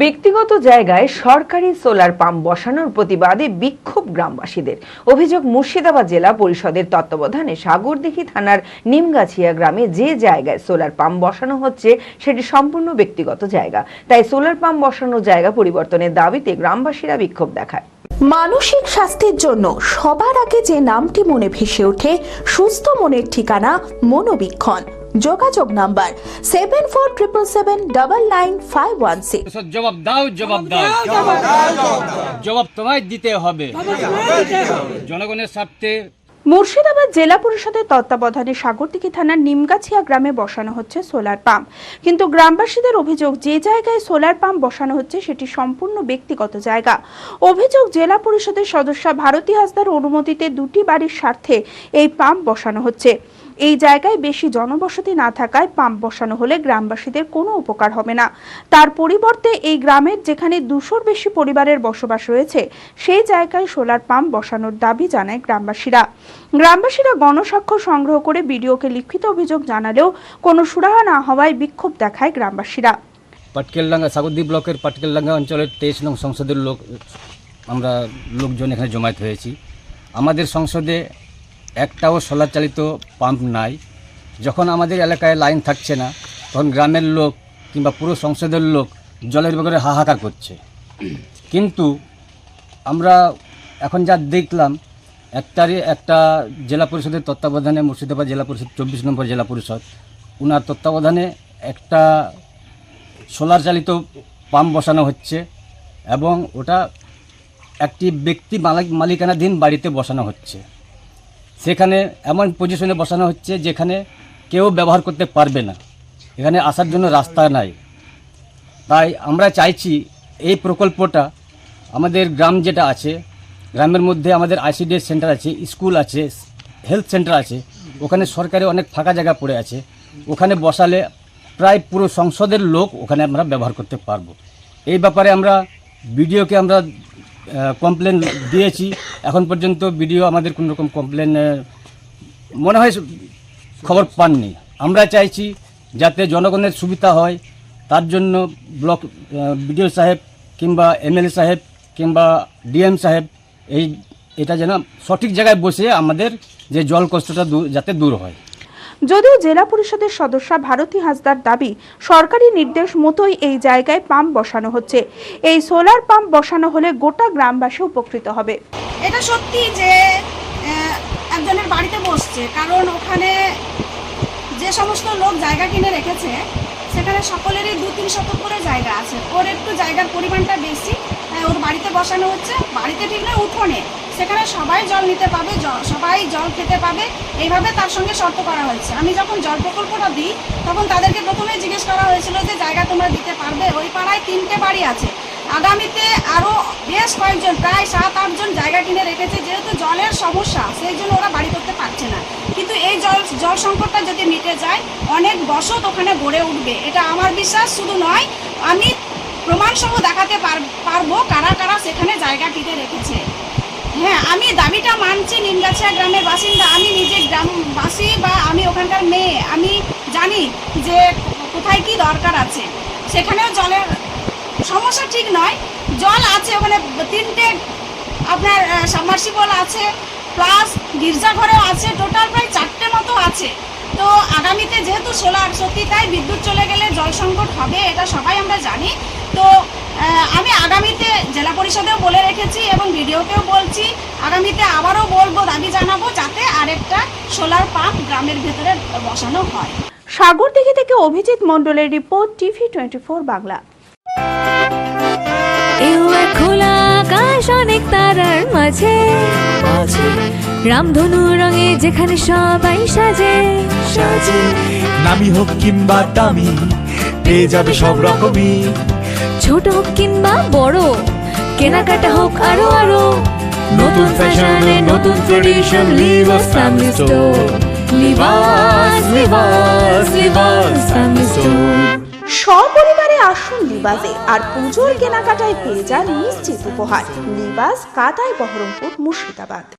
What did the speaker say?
ব্যক্তিগত জায়গায় সরকারি সোলার পাম্প বসানোর প্রতিবাদে বিক্ষোভ গ্রামবাসীদের। অভিযোগ, মুর্শিদাবাদ জেলা পরিষদের তত্ত্বাবধানে সাগরদিঘি থানার নিমগাছিয়া গ্রামে যে জায়গায় সোলার পাম্প বসানো হচ্ছে, সেটি সম্পূর্ণ ব্যক্তিগত জায়গা। তাই সোলার পাম্প বসানোর জায়গা পরিবর্তনের দাবিতে গ্রামবাসীরা বিক্ষোভ দেখায়। মানসিক স্বাস্থ্যের জন্য সবার আগে যে নামটি মনে ভেসে ওঠে, সুস্থ মনের ঠিকানা মনোবীক্ষণ। যোগাযোগ number seven four triple seven double nine five one six জবাব দাও জবাব দাও। জবাব তোমায় দিতে হবে। জনগণের স্বার্থে মুর্শিদাবাদ জেলা পরিষদের তত্ত্বাবধানে সাগরদিঘি থানার নিমগাছিয়া গ্রামে বসানো হচ্ছে সোলার পাম্প। কিন্তু গ্রামবাসীদের অভিযোগ যে জায়গায় সোলার পাম্প বসানো হচ্ছে সেটি সম্পূর্ণ ব্যক্তিগত জায়গা। অভিযোগ জেলা পরিষদের সদস্য ভারতী হাসদার অনুমতিতে দুটি বাড়ির স্বার্থে এই পাম্প বসানো হচ্ছে। এই জায়গায় বেশি জনবসতি না থাকায় পাম্প বসানো হলে গ্রামবাসীদের কোনো উপকার হবে না। তার পরিবর্তে এই গ্রামের যেখানে দুশোর বেশি পরিবারের বসবাস রয়েছে, সেই জায়গায় সোলার পাম্প বসানোর দাবি জানায় গ্রামবাসীরা। গ্রামবাসীরা গণস্বাক্ষর সংগ্রহ করে বিডিওকে লিখিত অভিযোগ জানালেও কোনো সুরাহা না হওয়ায় বিক্ষোভ দেখায় গ্রামবাসীরা। পাটকেলডাঙ্গা, সাগরদ্বীপ ব্লকের পাটকেলডাঙ্গা অঞ্চলের তেইশ নং সংসদের লোক, আমরা লোকজন এখানে জমায়েত হয়েছি। আমাদের সংসদে একটাও সোলার চালিত পাম্প নাই। যখন আমাদের এলাকায় লাইন থাকছে না, তখন গ্রামের লোক কিংবা পুরো সংসদের লোক জলের ব্যাপারে হাহাকার করছে। কিন্তু আমরা এখন যা দেখলাম একটারই একটা জেলা পরিষদের তত্ত্বাবধানে মুর্শিদাবাদ জেলা পরিষদ, চব্বিশ নম্বর জেলা পরিষদ ওনার তত্ত্বাবধানে একটা সোলার চালিত পাম্প বসানো হচ্ছে এবং ওটা একটি ব্যক্তি মালিক মালিকানাধীন বাড়িতে বসানো হচ্ছে। সেখানে এমন পজিশনে বসানো হচ্ছে যেখানে কেউ ব্যবহার করতে পারবে না। এখানে আসার জন্য রাস্তা নাই। তাই আমরা চাইছি এই প্রকল্পটা আমাদের গ্রাম যেটা আছে, গ্রামের মধ্যে আমাদের আইসিডিএস সেন্টার আছে স্কুল আছে হেলথ সেন্টার আছে, ওখানে সরকারি অনেক ফাঁকা জায়গা পড়ে আছে। ওখানে বসালে প্রায় পুরো সংসদের লোক ওখানে আমরা ব্যবহার করতে পারব। এই ব্যাপারে আমরা বিডিওকে আমরা কমপ্লেন দিয়েছি। এখন পর্যন্ত বিডিও আমাদের কোনো রকম কমপ্লেন মনে হয় খবর পাননি। আমরা চাইছি যাতে জনগণের সুবিধা হয়, তার জন্য ব্লক বিডিও সাহেব কিংবা এমএলএ সাহেব কিংবা ডিএম সাহেব এই, এটা যেন সঠিক জায়গায় বসে আমাদের যে জল কষ্টটা যাতে দূর হয়। যদিও জেলা পরিষদের সদস্য ভারতী হাসদার দাবি, সরকারি নির্দেশ মতোই এই জায়গায় পাম্প বসানো হচ্ছে। এই সোলার পাম্প বসানো হলে গোটা গ্রামবাসী উপকৃত হবে। এটা সত্যি যে একজনের বাড়িতে বসছে, কারণ ওখানে যে সমস্ত লোক জায়গা কিনে রেখেছে, সেখানে সকলেরই দু তিন শতক করে জায়গা আছে। ওর একটু জায়গার পরিমাণটা বেশি ওর বাড়িতে বসানো হচ্ছে, বাড়িতে ঠিক নয় উঠোনে সেখানে সবাই জল নিতে পাবে সবাই জল খেতে পাবে। এইভাবে তার সঙ্গে শর্ত করা হয়েছে। আমি যখন জল প্রকল্পটা দিই, তখন তাদেরকে প্রথমে জিজ্ঞেস করা হয়েছিল যে, জায়গা তোমরা দিতে পারবে? ওই পাড়ায় তিনটে বাড়ি আছে। আগামীতে আরও বেশ কয়েকজন, প্রায় সাত আটজন জায়গা কিনে রেখেছে। যেহেতু জলের সমস্যা, সেই জন্য ওরা বাড়ি করতে পারছে না। কিন্তু এই জল জল সংকটটা যদি মিটে যায়, অনেক বসত ওখানে গড়ে উঠবে। এটা আমার বিশ্বাস, শুধু নয়, আমি প্রমাণসহ দেখাতে পার- পারব কারা কারা সেখানে জায়গা কিনে রেখেছে। হ্যাঁ আমি দাবিটা মানছি নিমগাছিয়া গ্রামের বাসিন্দা। আমি নিজে গ্রামবাসী বা আমি ওখানকার মেয়ে। আমি জানি যে কোথায় কি দরকার আছে। সেখানেও জলের সমস্যা ঠিক নয়। জল আছে ওখানে, তিনটে আপনার সাবমার্সিবল আছে প্লাস গির্জাঘরেও আছে। টোটাল প্রায় চারটে মতো আছে। তো আগামীতে যেহেতু সোলার, সত্যি তাই বিদ্যুৎ চলে গেলে জল সংকট হবে, এটা সবাই আমরা জানি। তো আমি আগামীতে জেলা পরিষদেও বলে রেখেছি এবং ভিডিওকেও বলছি আগামীতে আবারও বলব দাবি জানাব যাতে আরেকটা সোলার পাম্প গ্রামের ভেতরে বসানো হয়। সাগরদিঘি থেকে অভিজিৎ মণ্ডলের report TV twenty four Bangla খোলা আকাশ অনেক তারার মাঝে। রামধনু রঙে যেখানে সবাই সাজে। সাজে নামি হোক কিংবা দামি পেয়ে যাবে সব রকমই। ছোট হোক কিংবা বড় কেনাকাটা হোক আরও আরও। নতুন ফ্যাশনে নতুন tradition family store Libas Libas Libas family store সপরিবারে আসুন লিবাজে আর পুজোর কেনাকাটায় পেয়ে যান নিশ্চিত উপহার। লিবাস কাতায় বহরমপুর মুর্শিদাবাদ।